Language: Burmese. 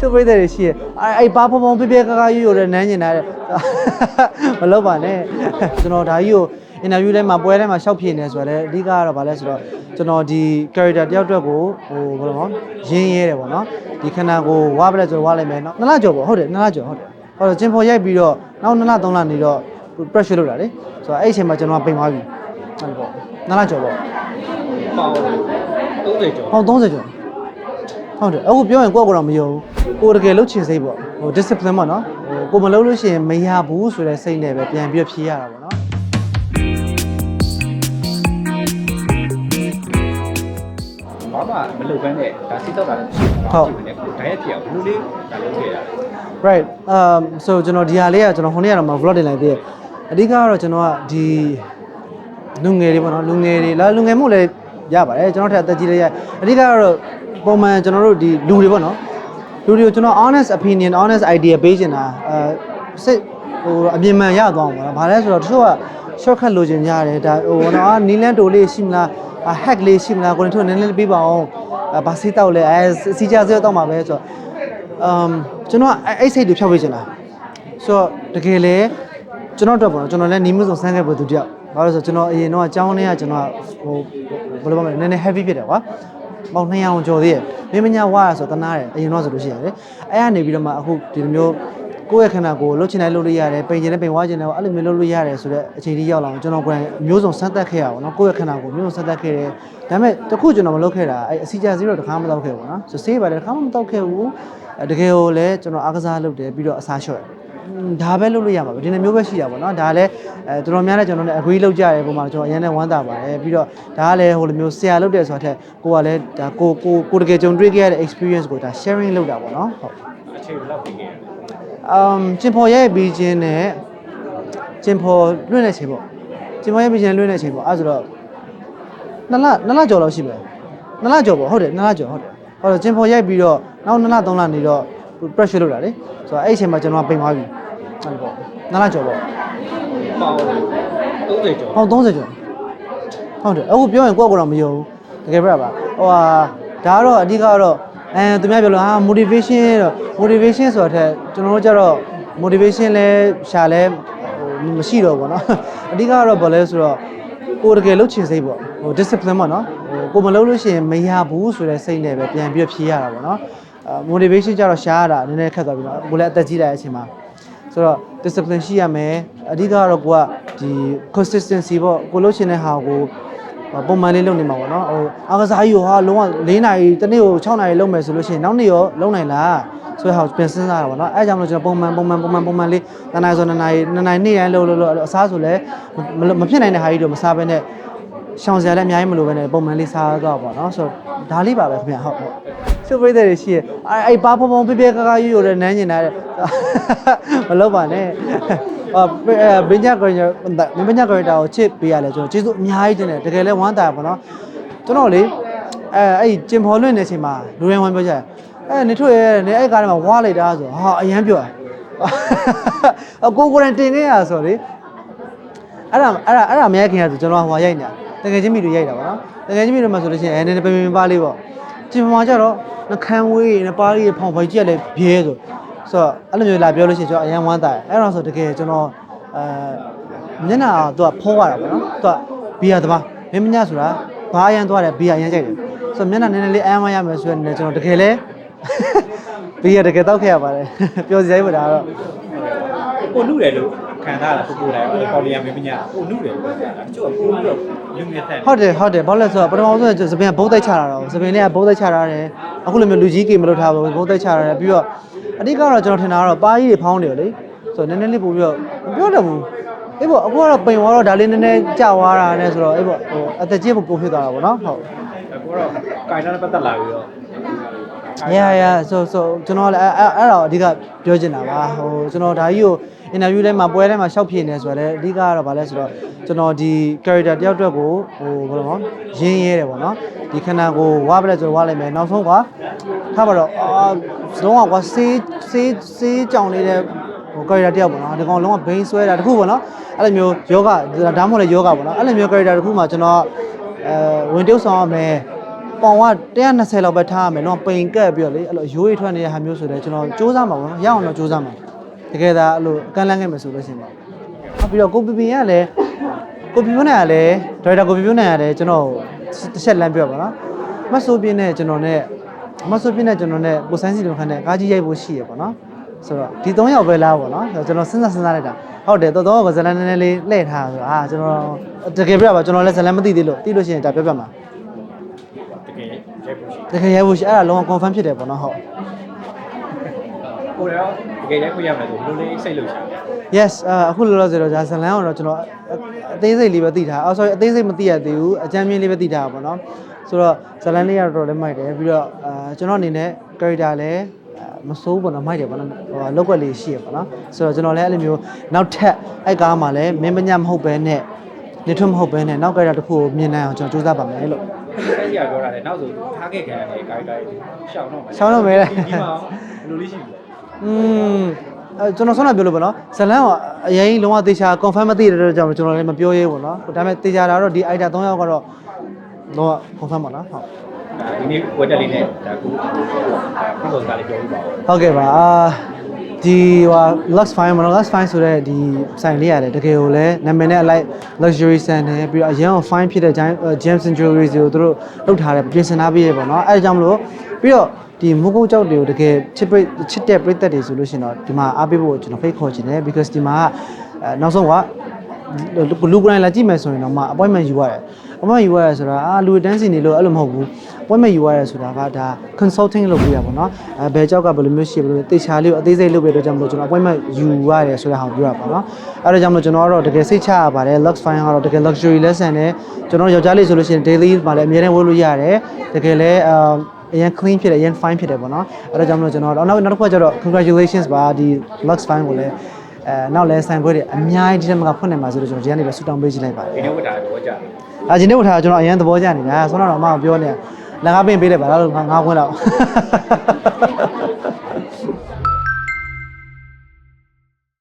စုပ်ပိတ်တဲ့တွေရှိရအဲ့အဲ့ဘာဖုံဖုံပြပြကကရွရွတဲ့နန်းကျင်တာတဲ့မလုပ်ပါနဲ့ကျွန်တော်ဒါကြီးကို interview ထဲမှာပွဲထဲမှာရှောက်ဖြေနေဆိုတော့လေအဓိကကတော့ဗာလဲဆိုတော့ကျွန်တော်ဒီ character တယောက်အတွက်ကိုဟိုဘယ်လိုလဲရင်းရဲတယ်ပေါ့နော်ဒီခန္ဓာကိုယ်ဝါပလက်ဆိုတော့ဝါလိုက်မယ်နော်နှစ်လကျော်ပေါ့ဟုတ်တယ်နှစ်လကျော်ဟုတ်တယ်ဟောတော့ကျင်ဖော်ရိုက်ပြီးတော့နောက်နှစ်လသုံးလနေတော့ pressure လုပ်တာလေဆိုတော့အဲ့အချိန်မှာကျွန်တော်ကပိန်သွားပြီဟုတ်ပေါ့နှစ်လကျော်ပေါ့ပေါင်30ကျော်ဟော30ကျော် ဟုတ်တယ်အခုပြောရင်ကိုယ့်ကိုယ်တော့မယုံဘူးကိုယ်တကယ်လုပ်ချင်စိတ်ပေါ့ဟို discipline ပေါ့နော်ဟိုကိုယ်မလုပ်လို့ရှိရင်မရဘူးဆိုတဲ့စိတ်နဲ့ပဲပြန်ပြီးတော့ဖြေရတာပေါ့နော်ဘာမှမလုပ်ဘဲနဲ့ဒါစိတ်တော့တာလည်းမရှိဘူးနဲ့ကိုဒိုင်ရက်ဖြစ်အောင်ဘယ်လိုလေးဒါလုပ်ခဲ့ရလဲ right um so ကျွန်တော်ဒီဟာလေးကကျွန်တော်ဟိုနေ့ကတော့မ vlog တင်လိုက်သေးတယ်အဓိကကတော့ကျွန်တော်ကဒီလူငယ်တွေပေါ့နော်လူငယ်တွေလာလူငယ်မှုလည်းရပါတယ်ကျွန်တော်ထက်အသက်ကြီးလည်းရအဓိကကတော့ ပုံမှန်ကျွန်တော်တို့ဒီလူတွေပေါ့နော်လူတွေကိုကျွန်တော် honest opinion honest idea ပေးချင်တာအဲစိတ်ဟိုအမြင်မှန်ရသွားအောင်ပေါ့နော်ဘာလဲဆိုတော့တချို့က shortcut လိုချင်ကြတယ်ဒါဟိုနော်နီလန်တိုလေးရှိမလား hack လေးရှိမလားကိုယ်တို့နည်းနည်းပေးပါအောင်အဲဘာစီတောက်လဲအဲစီကြစေတော့မှာပဲဆိုတော့ um ကျွန်တော်ကအဲ့အဲ့စိတ်တွေဖြောက်ပေးချင်တာဆိုတော့တကယ်လေကျွန်တော်တော့ပေါ့နော်ကျွန်တော်လည်းနီးမှုဆောင်ဆန်းခဲ့ပေါ်သူတယောက်ဘာလို့လဲဆိုတော့ကျွန်တော်အရင်တော့အကြောင်းလေးကကျွန်တော်ဟိုဘယ်လိုမှမလဲနည်းနည်း heavy ဖြစ်တယ်ကွာ ပေါင်း200ကျော်သေးတယ်မင်းမညာဝါရဆိုတနာတယ်အရင်တော့ဆိုလို့ရှိရတယ်အဲ့ကနေပြီးတော့မှအခုဒီလိုမျိုးကိုယ့်ရဲ့ခန္ဓာကိုယ်လှုပ်ချင်တိုင်းလှုပ်လို့ရတယ်ပိန်ချင်တိုင်းပိန်ဝါချင်တိုင်းအဲ့လိုမျိုးလှုပ်လို့ရတယ်ဆိုတော့အခြေအနေရောက်လာအောင်ကျွန်တော်ကိုယ်တိုင်မျိုးစုံစမ်းသပ်ခဲ့ရပါတော့ကိုယ့်ရဲ့ခန္ဓာကိုယ်မျိုးစုံစမ်းသပ်ခဲ့တယ်ဒါပေမဲ့တခုကျွန်တော်မလုပ်ခဲ့တာအဲ့အစီကြစီတော့တခါမှမတော့ခဲ့ဘူးနော်ဆိုဆေးပါတယ်တခါမှမတော့ခဲ့ဘူးအဲတကယ်ကိုလည်းကျွန်တော်အားကစားလုပ်တယ်ပြီးတော့အစားလျှော့တယ် ဒါပဲလုပ်လို့ရမှာပဲဒီနေ့မျိုးပဲရှိတာပေါ့နော်ဒါကလည်းအဲတော်တော်များများကျွန်တော်လည်း agree လုပ်ကြတယ်ပုံမှာကျွန်တော်အရင်နဲ့ဝမ်းသာပါတယ်ပြီးတော့ဒါကလည်းဟိုလိုမျိုးဆရာလုပ်တယ်ဆိုတာထက်ကိုကလည်းဒါကိုကိုကိုတကယ်ကြုံတွေ့ခဲ့ရတဲ့ experience ကိုဒါ sharing လုပ်တာပေါ့နော်ဟုတ်အခြေဘယ်လောက်ပြင်ခဲ့ရလဲ um ကျင်ဖော်ရဲ့ပြီးချင်းနဲ့ကျင်ဖော်လွှင့်တဲ့ချိန်ပေါ့ကျင်ဖော်ရဲ့ပြီးချင်းလွှင့်တဲ့ချိန်ပေါ့အဲဆိုတော့နှစ်လနှစ်လကျော်လောက်ရှိမယ်နှစ်လကျော်ပေါ့ဟုတ်တယ်နှစ်လကျော်ဟုတ်တယ်ဟောတော့ကျင်ဖော်ရိုက်ပြီးတော့နောက်နှစ်လသုံးလနေတော့ pressure လုပ်တာလေဆိုတော့အဲ့အချိန်မှာကျွန်တော်ကပိန်သွားပြီဟုတ်ပေါ့နားလာကြော်ပေါ့ပေါင်30ကျော်ပေါင်30ကျော်ဟုတ်တယ်အခုပြောရင်ကိုယ့်ကိုယ်တော့မယုံတကယ်ပြပါဟိုဟာဒါကတော့အဓိကကတော့အဲသူများပြောလို့ဟာ motivation တော့ motivation ဆိုတာထက်ကျွန်တော်တို့ကြတော့ motivation လဲရှာလဲမရှိတော့ဘောနော်အဓိကကတော့ဘာလဲဆိုတော့ကိုယ်တကယ်လှုပ်ချင်စိတ်ပေါ့ဟို discipline ပေါ့နော်ဟိုကိုမလှုပ်လို့ရှိရင်မရဘူးဆိုတဲ့စိတ်နဲ့ပဲပြန်ပြီးဖြေရတာပေါ့နော် motivation ကြတော့ရှာရတာနည်းနည်းခက်သွားပြီเนาะကိုယ်လည်းအသက်ကြီးလာတဲ့အချိန်မှာ ဆိုတော့ discipline ရှိရမယ်အဓိကကတော့ကိုကဒီ consistency ပေါ့ကိုလုပ်ချင်တဲ့ဟာကိုပုံမှန်လေးလုပ်နေမှာပေါ့နော်ဟိုအားကစားကြီးကိုဟာလုံးဝ၄နာရီတစ်နေ့ကို6နာရီလုပ်မယ်ဆိုလို့ရှိရင်နောက်နေ့ရောလုပ်နိုင်လားဆိုတဲ့ဟာကိုပြန်စဉ်းစားတာပေါ့နော်အဲအကြောင့်မလို့ကျွန်တော်ပုံမှန်ပုံမှန်ပုံမှန်ပုံမှန်လေးတနားဆိုနှစ်နာရီနှစ်နာရီနေ့တိုင်းလုပ်လို့လို့အစားဆိုလည်းမမဖြစ်နိုင်တဲ့ဟာကြီးတော့မစားဘဲနဲ့ရှောင်စရာလည်းအများကြီးမလိုဘဲနဲ့ပုံမှန်လေးစားတော့ပေါ့နော်ဆိုတော့ဒါလေးပါပဲခင်ဗျဟုတ်ဟုတ် စုပ်ပိတ်တဲ့တွေရှိရအဲ့အဲ့ဘာဖုံဖုံပြပြကကရွရွတဲ့နန်းကျင်တာတဲ့မလုပ်ပါနဲ့အာဘင်းညကွန်ရမင်းညကွန်ရတာကိုချစ်ပေးရလဲကျွန်တော်ကျေးဇူးအများကြီးတင်တယ်တကယ်လဲဝမ်းသာပါတော့ကျွန်တော်လေအဲအဲ့ကျင်ဖော်လွင့်နေချိန်မှာလူရန်ဝမ်းပြောကြတယ်အဲနေထွက်ရဲနေအဲ့ကားထဲမှာဝါလိုက်တာဆိုဟာအရန်ပြောအကိုကိုယ်တိုင်တင်ခဲ့ရဆိုလေအဲ့ဒါအဲ့ဒါအဲ့ဒါမရခင်ရဆိုကျွန်တော်ဟိုရိုက်နေတာတကယ်ချင်းမိတို့ရိုက်တာပါနော်တကယ်ချင်းမိတို့မှာဆိုလို့ရှိရင်အဲနည်းနည်းပင်ပင်ပါလေးပေါ့ ကျင်ဖော်မှာကြတော့နှခမ်းဝေးနေပါးကြီးဖောင်ဖိုင်ကြီးကလည်းဘဲဆိုဆိုတော့အဲ့လိုမျိုးလာပြောလို့ရှိရင်ကျွန်တော်အရန်ဝမ်းသာတယ်အဲ့တော့ဆိုတကယ်ကျွန်တော်အဲမျက်နှာသူကဖုံးရတာပေါ့နော်သူကဘီယာသမားမင်းမညဆိုတာဘာအရန်သွားတယ်ဘီယာအရန်ကြိုက်တယ်ဆိုတော့မျက်နှာနည်းနည်းလေးအမ်းမရမယ်ဆိုရင်ကျွန်တော်တကယ်လဲဘီယာတကယ်တောက်ခဲ့ရပါတယ်ပြောစီရိုက်ပါဒါကတော့ကိုနုတယ်လို့ ခံစားတာကိုကိုတိုင်းအဲ့ပေါ်လီယာမင်းမညာကိုနုတယ်လို့ပြောတာတချို့ကကိုနုတော့လူငယ်တဲ့ဟုတ်တယ်ဟုတ်တယ်ဘာလို့လဲဆိုတော့ပထမဆုံးစပင်ကဘုတ်တိုက်ချတာတော့စပင်လေးကဘုတ်တိုက်ချတာတယ်အခုလိုမျိုးလူကြီးကေမလို့ထားဘူးဘုတ်တိုက်ချတာတယ်ပြီးတော့အဓိကတော့ကျွန်တော်ထင်တာကတော့ပါကြီးတွေဖောင်းတယ်လေဆိုတော့နည်းနည်းလေးပို့ပြီးတော့မပြောတော့ဘူးအေးပေါ့အခုကတော့ပိန်သွားတော့ဒါလေးနည်းနည်းကြာသွားတာနဲ့ဆိုတော့အေးပေါ့ဟိုအသက်ကြီးပို့ဖြစ်သွားတာပေါ့နော်ဟုတ်ကိုတော့ကိုင်တာနဲ့ပတ်သက်လာပြီးတော့ yeah yeah so so ကျွန်တော်လည်းအဲ့အဲ့တော့အဓိကပြောချင်တာပါဟိုကျွန်တော်ဒါကြီးကို interview ထဲမှာပွဲထဲမှာရှောက်ဖြေနေဆိုတော့လည်းအဓိကကတော့ဗာလဲဆိုတော့ကျွန်တော်ဒီ character တယောက်အတွက်ကိုဟိုဘယ်လိုလဲရင်းရဲတယ်ပေါ့နော်ဒီခန္ဓာကိုယ်ဝါပလက်ဆိုတော့ဝါလိုက်မယ်နောက်ဆုံးကွာထားပါတော့အာလုံးဝကွာစေးစေးစေးကြောင်နေတဲ့ဟို character တယောက်ပေါ့နော်ဒီကောင်လုံးဝဘိန်းဆွဲတာတခုပေါ့နော်အဲ့လိုမျိုးယောဂဒါမှမဟုတ်လေယောဂပေါ့နော်အဲ့လိုမျိုး character တခုမှကျွန်တော်အဲဝင်တုပ်ဆောင်ရမယ်ပေါင်က120လောက်ပဲထားရမယ်နော်ပိန်ကက်ပြီးတော့လေအဲ့လိုရိုးရီထွက်နေတဲ့ဟာမျိုးဆိုတော့ကျွန်တော်စူးစမ်းမှာပေါ့နော်ရအောင်တော့စူးစမ်းမှာ တကယ်ဒါအဲ့လိုအကန့်လန့်ခဲ့မယ်ဆိုလို့ရှိရင်ပေါ့နောက်ပြီးတော့ကိုပီပီကလည်းကိုပီပီနိုင်ကလည်းဒရိုက်တာကိုပီပီနိုင်ကလည်းကျွန်တော်တစ်ချက်လမ်းပြောပါနော်မတ်ဆိုးပြင်းနဲ့ကျွန်တော်နဲ့မတ်ဆိုးပြင်းနဲ့ကျွန်တော်နဲ့ကိုစန်းစီလုံခန်းနဲ့ကားကြီးရိုက်ဖို့ရှိရပေါ့နော်ဆိုတော့ဒီ၃ယောက်ပဲလားပေါ့နော်ဆိုတော့ကျွန်တော်စဉ်းစားစဉ်းစားလိုက်တာဟုတ်တယ်တော်တော်ကဇလန်နည်းနည်းလေးလှည့်ထားဆိုတော့အာကျွန်တော်တကယ်ပြပါကျွန်တော်လည်းဇလန်မသိသေးလို့သိလို့ရှိရင်ဒါပြောပြမှာတကယ်ရိုက်ဖို့ရှိတကယ်ရဲဖို့ရှိအဲ့ဒါလုံးဝ confirm ဖြစ်တယ်ပေါ့နော်ဟုတ် ကိုရောတကယ်ရိုက်ဖို့ရမယ်ဆိုဘယ်လိုလေးစိတ်လို့ရှာလဲ yes အအခုလောလောဆယ်တော့ဒါဇလန်အောင်တော့ကျွန်တော်အသေးစိတ်လေးပဲသိထားအော် sorry အသေးစိတ်မသိရသေးဘူးအကြမ်းမြင်လေးပဲသိထားတာပေါ့နော်ဆိုတော့ဇလန်လေးကတော့တော်တော်လေးမိုက်တယ်ပြီးတော့အာကျွန်တော်အနေနဲ့ character လည်းမစိုးပေါ့နော်မိုက်တယ်ပေါ့နော်ဟိုလောက်ွက်လေးရှိရပေါ့နော်ဆိုတော့ကျွန်တော်လည်းအဲ့လိုမျိုးနောက်ထပ်အဲ့ကားမှာလည်းမင်းမညမဟုတ်ပဲနဲ့နေထွတ်မဟုတ်ပဲနဲ့နောက် character တစ်ခုကိုမြင်နိုင်အောင်ကျွန်တော်စူးစမ်းပါမယ်လို့ဆက်ရပြောတာလေနောက်ဆိုထားခဲ့ခံရတဲ့ guide guide ရှောင်းတော့မယ်ရှောင်းတော့မယ်လေဒီမှာဘယ်လိုလေးရှိပြီလဲ อืมအဲကျွန်တော်ဆောင်းတာပြောလို့ပေါ့နော်ဇလန်ကအရင်လုံးဝသေချာ confirm မသိတဲ့အတွက်ကြောင့်ကျွန်တော်လည်းမပြောရဲဘူးပေါ့နော်ဒါပေမဲ့သေချာတာတော့ဒီ item 3ယောက်ကတော့လုံးဝ confirm ပါနော်ဟုတ်ဒီနေ့ဝက်တက်လေးနဲ့ဒါကူအဲပုံစံလေးပြောပြပါဦးဟုတ်ကဲ့ပါအာ ဒီဟို Lux Fine မနော် Lux Fine ဆိုတဲ့ဒီဆိုင်လေးရတယ်တကယ်ကိုလည်းနာမည်နဲ့အလိုက် luxury ဆန်တယ်ပြီးတော့အရင်က fine ဖြစ်တဲ့ gems and jewelry တွေကိုသူတို့လုပ်ထားတယ်ပြင်ဆင်ထားပြီးရပေါ့နော်အဲဒါကြောင့်မလို့ပြီးတော့ဒီမုတ်ကုတ်ကြောက်တွေကိုတကယ်ချစ်ပိတ်ချစ်တဲ့ပြိသက်တွေဆိုလို့ရှိရင်တော့ဒီမှာအားပေးဖို့ကျွန်တော်ဖိတ်ခေါ်ချင်တယ် because ဒီမှာကအဲနောက်ဆုံးကလူကိုယ်တိုင်လာကြည့်မယ်ဆိုရင်တော့မှ appointment ယူရတယ် appointment ယူရတယ်ဆိုတာအာလူတန်းစီနေလို့အဲ့လိုမဟုတ်ဘူး appointment ယူရတယ်ဆိုတာကဒါ consulting လုပ်ပေးရပါတော့အဲဘယ်ကြောက်ကဘယ်လိုမျိုးရှိဘယ်လိုတေချာလေးကိုအသေးစိတ်လုပ်ပေးတော့ကြောင့်မလို့ကျွန်တော် appointment ယူရတယ်ဆိုတဲ့ဟာကိုပြောရပါတော့အဲ့ဒါကြောင့်မလို့ကျွန်တော်ကတော့တကယ်စိတ်ချရပါတယ် lux fine ကတော့တကယ် luxury lesson နဲ့ကျွန်တော်ယောက်ျားလေးဆိုလို့ရှိရင် daily မှာလည်းအများနဲ့ဝတ်လို့ရတယ်တကယ်လည်းအာအရင် clean ဖြစ်တယ်အရင် fine ဖြစ်တယ်ပေါ့နော်အဲ့ဒါကြောင့်မလို့ကျွန်တော်နောက်နောက်တစ်ခုကကျတော့ congratulations ပါဒီ lux fine ကိုလည်းအဲနောက်လဲဆိုင်ခွဲတွေအများကြီးဒီနေ့မှာဖွင့်နေမှာဆိုတော့ကျွန်တော်ဒီကနေပဲဆူတောင်းပေးချင်လိုက်ပါတယ်ဒီနေ့ဝက်တာတော့ကြာတယ်။ အာဒီနေ့ဝတ်ထားတာကျွန်တော်အရင်သဘောကျနေတာ။ဆောင်းတော့အမကပြောနေလက်ကားပင်ပေးလိုက်ပါလားလို့ငါငါခွင်းတော့